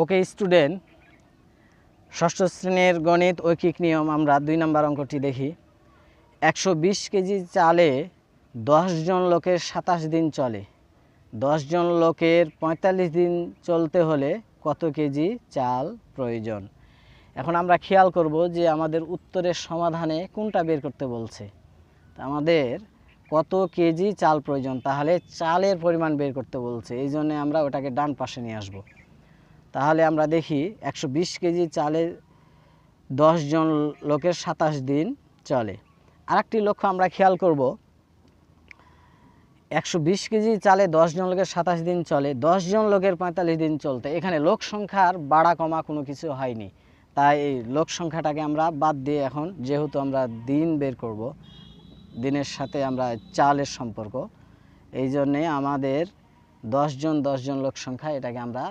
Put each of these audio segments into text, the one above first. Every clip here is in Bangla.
ওকে, স্টুডেন্ট, ষষ্ঠ শ্রেণির গণিত ঐকিক নিয়ম আমরা দুই নম্বর অঙ্কটি দেখি। একশো বিশ কেজি চালে জন লোকের সাতাশ দিন চলে। জন লোকের পঁয়তাল্লিশ দিন চলতে হলে কত কেজি চাল প্রয়োজন? এখন আমরা খেয়াল করব যে আমাদের উত্তরের সমাধানে কোনটা বের করতে বলছে। আমাদের কত কেজি চাল প্রয়োজন, তাহলে চালের পরিমাণ বের করতে বলছে। এই জন্যে আমরা ওটাকে ডান পাশে নিয়ে আসব। তাহলে আমরা দেখি একশো বিশ কেজি চালে জন লোকের সাতাশ দিন চলে। আরেকটি লক্ষ্য আমরা খেয়াল করব। একশো বিশ কেজি চালে জন লোকের সাতাশ দিন চলে জন লোকের পঁয়তাল্লিশ দিন চলতে। এখানে লোক সংখ্যার বাড়া কমা কোনো কিছু হয়নি। তাই এই লোক সংখ্যাটাকে আমরা বাদ দিয়ে এখন যেহেতু আমরা দিন বের করব, দিনের সাথে আমরা চালের সম্পর্ক, এই জন্যে আমাদের দশজন দশজন লোক সংখ্যা এটাকে আমরা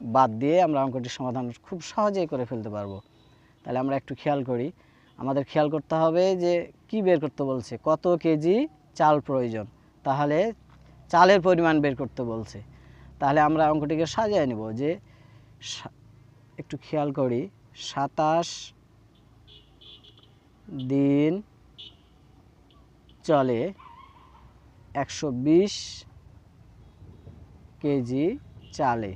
বাদ দিয়ে আমরা অঙ্কটির সমাধান খুব সহজেই করে ফেলতে পারব। তাহলে আমরা একটু খেয়াল করি। আমাদের খেয়াল করতে হবে যে কি বের করতে বলছে? কত কেজি চাল প্রয়োজন? তাহলে চালের পরিমাণ বের করতে বলছে। তাহলে আমরা অঙ্কটিকে সাজিয়ে নেব যে একটু খেয়াল করি। সাতাশ দিন চলে একশো বিশ কেজি চালে।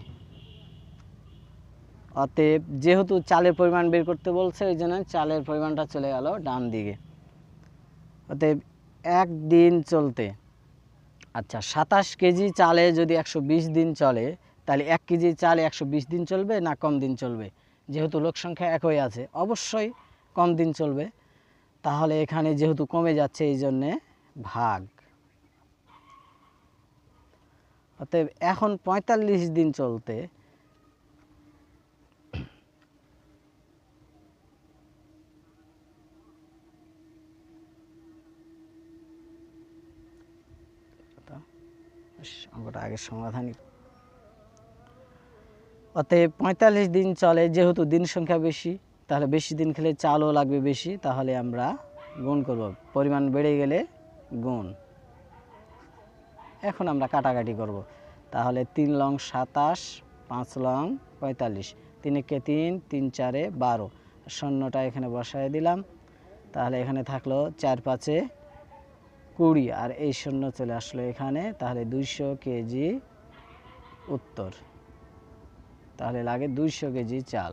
অতএব যেহেতু চালের পরিমাণ বের করতে বলছে, ওই জন্য চালের পরিমাণটা চলে গেল ডান দিকে। অতএব একদিন চলতে। আচ্ছা সাতাশ কেজি চালে যদি একশো বিশ দিন চলে, তাহলে এক কেজি চালে একশো বিশ দিন চলবে না কম দিন চলবে? যেহেতু লোক সংখ্যা একই আছে, অবশ্যই কম দিন চলবে। তাহলে এখানে যেহেতু কমে যাচ্ছে, এই জন্যে ভাগ। অতএব এখন পঁয়তাল্লিশ দিন চলতে ইস, অঙ্কটা আগে সমাধানই অতএব পঁয়তাল্লিশ দিন চলে যেহেতু দিন সংখ্যা বেশি তাহলে বেশি দিন খেলে চালও লাগবে বেশি তাহলে আমরা গুণ করব। পরিমাণ বেড়ে গেলে গুণ। এখন আমরা কাটাকাটি করব। তাহলে তিন লং সাতাশ পাঁচ লং পঁয়তাল্লিশ। তিনেকে তিন তিন চারে বারো। শূন্যটা এখানে বসায় দিলাম। তাহলে এখানে থাকল চার পাঁচে কুড়ি, আর এই শূন্য চলে আসলো এখানে, তাহলে দুইশো কেজি উত্তর। তাহলে লাগে দুইশো কেজি চাল।